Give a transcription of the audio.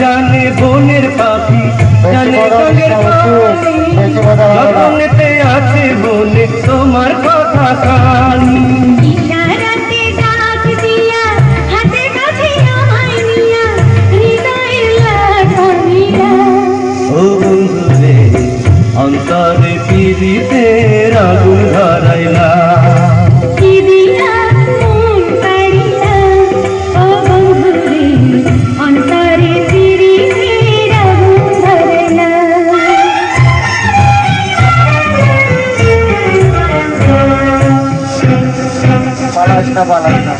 জানে বনের পাখি জানে জলের পাখি আছে বলে তোমার কথা কানি অন্তরে পিড়িতে আগুন ধরাই Balasta, balasta.